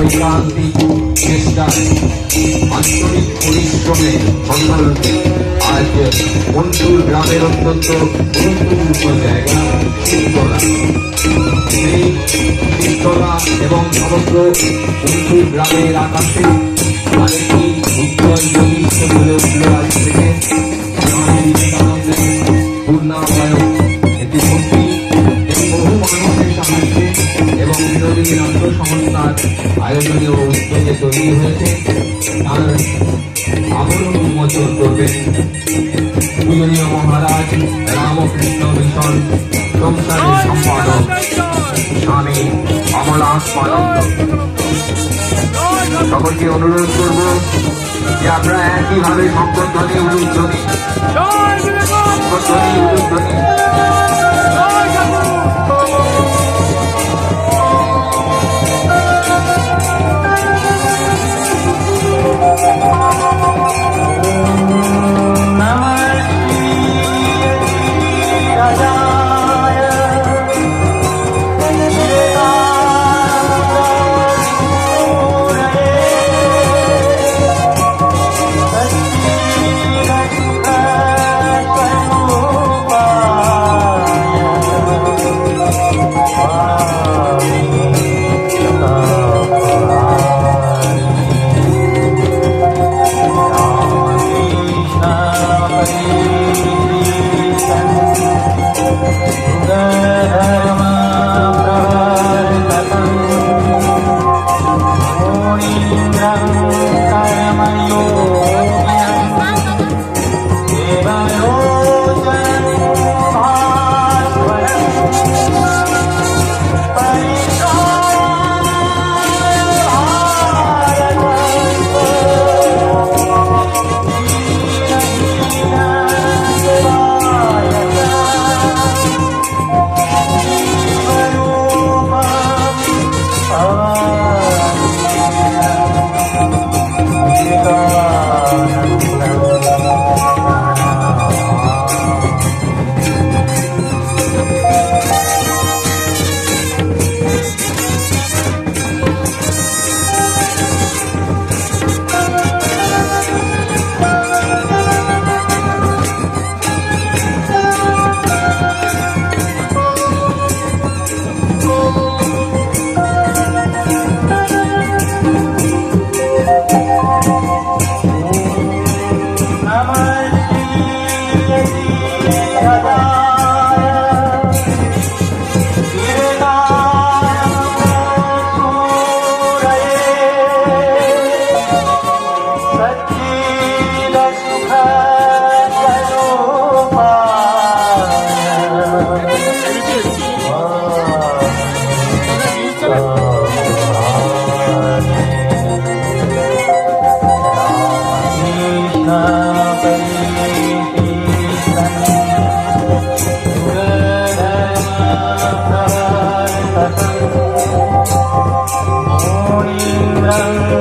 ঐকান্তিক চেষ্টা আন্তরিক পরিশ্রমে সন্ধানকে আজ মন্টুর গ্রামের অত্যন্ত গুরুত্বপূর্ণ জায়গা শীতলা সেই শীতলা এবং সমগ্র মন্টুর গ্রামের আকাশে করবেন পূজনীয় মহারাজ রামকৃষ্ণ মিশন সংসারের সম্পাদক স্বামী অমলাত্মানন্দ সকলকে অনুরোধ করব যে আমরা একইভাবে সংকটধ্বনি উলুধ্বনি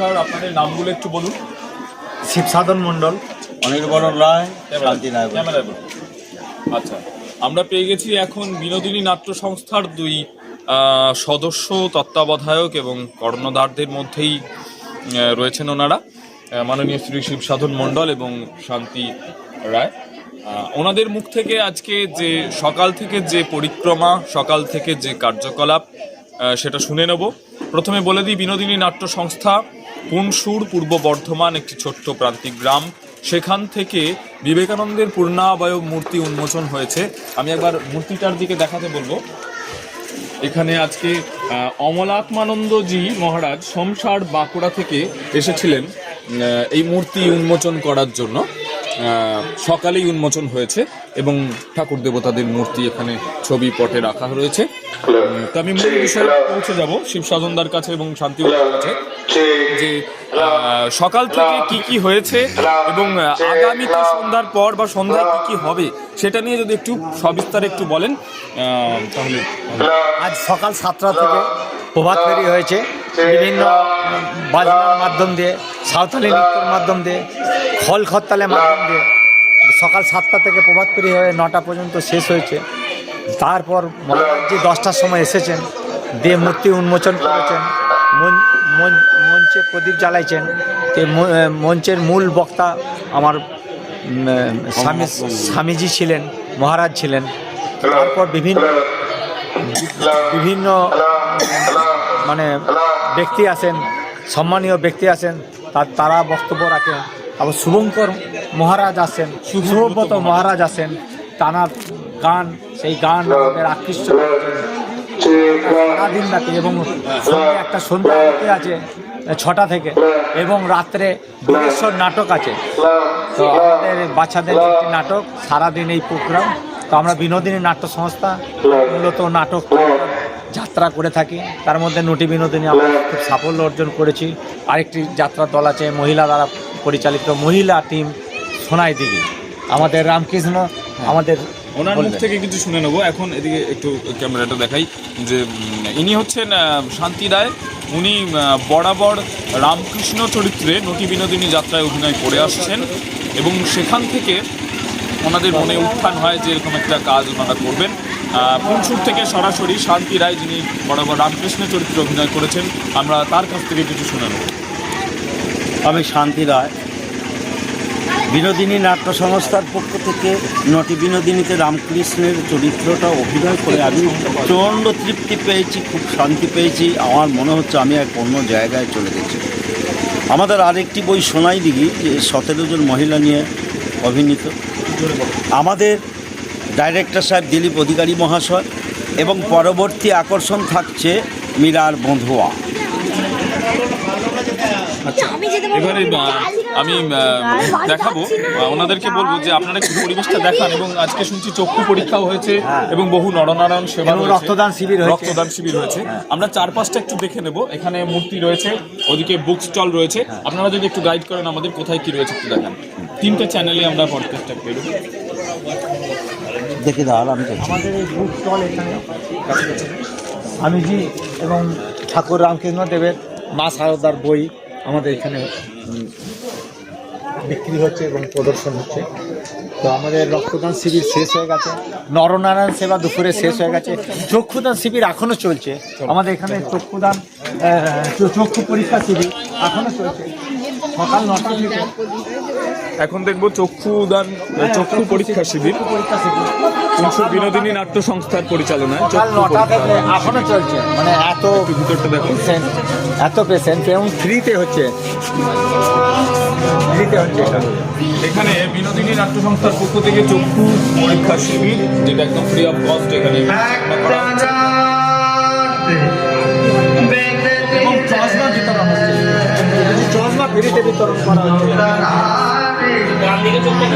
নমস্কার আপনাদের নামগুলো একটু বলুন। শিবসাধন মণ্ডল অনির্বরণ রায় শান্তি রায়। আচ্ছা আমরা পেয়ে গেছি এখন বিনোদিনী নাট্য সংস্থার দুই সদস্য তত্ত্বাবধায়ক এবং কর্ণধারদের মধ্যেই রয়েছেন ওনারা। মাননীয় শ্রী শিব সাধন মণ্ডল এবং শান্তি রায়। ওনাদের মুখ থেকে আজকে যে সকাল থেকে যে পরিক্রমা সকাল থেকে যে কার্যকলাপ সেটা শুনে নেব। প্রথমে বলে দিই বিনোদিনী নাট্য সংস্থা পুনসুর পূর্ব বর্ধমান একটি ছোট্ট প্রান্তিক গ্রাম। সেখান থেকে বিবেকানন্দের পূর্ণাবয় মূর্তি উন্মোচন হয়েছে। আমি একবার মূর্তিটার দিকে দেখাতে বলব। এখানে আজকে অমলাত্মানন্দজি মহারাজ সংসার বাঁকুড়া থেকে এসেছিলেন এই মূর্তি উন্মোচন করার জন্য। সকালেই উন্মোচন হয়েছে এবং ঠাকুর দেবতাদের মূর্তি এখানে ছবি পটে রাখা রয়েছে। তো আমি মূল বিষয়ে পৌঁছে যাব শিব সাধনদার কাছে এবং শান্তিবালার কাছে যে সকাল থেকে কি কি হয়েছে এবং আগামীতে সন্ধ্যার পর বা সন্ধ্যায় কি কি হবে সেটা নিয়ে যদি একটু সবিস্তারে একটু বলেন তাহলে আজ সকাল সাতটা থেকে প্রভাত ফেরি হয়েছে। বিভিন্ন বাজনার মাধ্যম দিয়ে সাঁওতালি নৃত্যের মাধ্যম দিয়ে, খল খরতালের মাধ্যম দিয়ে সকাল সাতটা থেকে প্রভাত ফেরি হয়ে নটা পর্যন্ত শেষ হয়েছে। তারপর মহারাজ যে দশটার সময় এসেছেন, দিয়ে মূর্তি উন্মোচন করেছেন মঞ্চে প্রদীপ জ্বালাইছেন মঞ্চের মূল বক্তা আমার স্বামী, স্বামীজি ছিলেন, মহারাজ ছিলেন। তারপর বিভিন্ন বিভিন্ন মানে ব্যক্তি আছেন, সম্মানীয় ব্যক্তি আছেন তার তারা বক্তব্য রাখেন আবার শুভঙ্কর মহারাজ আসেন শুভব্রত মহারাজ আসেন তানার গান, সেই গান আমাদের আকৃষ্ট। সারাদিন রাতে এবং একটা সন্ধ্যা আছে, ছটা থেকে এবং রাত্রে বীরেশ্বর নাটক আছে তো আমাদের বাচ্চাদের একটি নাটক, সারাদিন এই প্রোগ্রাম তো আমরা বিনোদিনী নাট্য সংস্থা মূলত নাটক যাত্রা করে থাকি। তার মধ্যে নটি বিনোদিনী আমরা খুব সাফল্য অর্জন করেছি। আরেকটি যাত্রা দল আছে মহিলা দ্বারা পরিচালিত মহিলা টিম সোনাই দিঘি। আমাদের রামকৃষ্ণ আমাদের ওনার মুখ থেকে কিছু শুনে নেব। এখন এদিকে একটু ক্যামেরাটা দেখাই যে ইনি হচ্ছেন শান্তি রায়। উনি বরাবর রামকৃষ্ণ চরিত্রে নটি বিনোদিনী যাত্রায় অভিনয় করে আসছেন এবং সেখান থেকে ওনাদের মনে উত্থান হয় যে এরকম একটা কাজ ওনারা করবেন। পুনসুর থেকে সরাসরি শান্তি রায়, যিনি বরাবর রামকৃষ্ণ চরিত্রে অভিনয় করেছেন, আমরা তার কাছ থেকে কিছু শুনে আমি শান্তি রায়। বিনোদিনী নাট্য সংস্থার পক্ষ থেকে নটি বিনোদিনীতে রামকৃষ্ণের চরিত্রটা অভিনয় করে আমি প্রচণ্ড তৃপ্তি পেয়েছি, খুব শান্তি পেয়েছি। আমার মনে হচ্ছে আমি এক অন্য জায়গায় চলে গেছি। আমাদের আরেকটি বই সোনাই দিঘি যে সতেরো জন মহিলা নিয়ে অভিনীত। আমাদের ডাইরেক্টর সাহেব দিলীপ অধিকারী মহাশয় এবং পরবর্তী আকর্ষণ থাকছে মীরার বন্ধুয়া। আমি এবারে আমি দেখাবো। ওনাদেরকে বলব যে আপনারা একটু পরিবেশটা দেখান এবং আজকে শুনছি চক্ষু পরীক্ষাও হয়েছে এবং বহু নরনারায়ণ সেবা হ্যাঁ। রক্তদান শিবির হ্যাঁ। রক্তদান শিবির হয়েছে। আমরা চারপাশটা একটু দেখে নেব। এখানে মূর্তি রয়েছে ওদিকে বুক স্টল রয়েছে। হ্যাঁ। আপনারা যদি একটু গাইড করেন আমাদের কোথায় কি রয়েছে একটু দেখান। তিনটে চ্যানেলে আমরা পডকাস্টটা পেরো দেখে আমি। আমাদের এই বুক স্টল এখানে স্বামীজি এবং ঠাকুর রামকৃষ্ণ দেবের মা সারদার বই আমাদের এখানে বিক্রি হচ্ছে এবং প্রদর্শন হচ্ছে। তো আমাদের রক্তদান শিবির শেষ হয়ে গেছে। নরনারায়ণ সেবা দুপুরে শেষ হয়ে গেছে। চক্ষুদান শিবির এখনও চলছে। আমাদের এখানে চক্ষুদান চক্ষু পরীক্ষা শিবির এখনও চলছে। সকাল নটা থেকে এখন দেখব চক্ষু দান চক্ষু পরীক্ষা শিবির। বিনোদিনী নাট্য সংস্থার পরিচালনায় এখনও চলছে। মানে এত ভিতরটা দেখো। এত পেশেন্ট এবং ফ্রিতে হচ্ছে। ফ্রিতে হচ্ছে এটা। এখানে বিনোদিনী নাট্য সংস্থার পক্ষ থেকে চক্ষু পরীক্ষা শিবির যেটা একদম ফ্রি অফ কস্ট এখানে এবং চশমা বিতরণ হচ্ছে। চশমা ফ্রিতে বিতরণ করা হচ্ছে। ডান দিকে চোখটা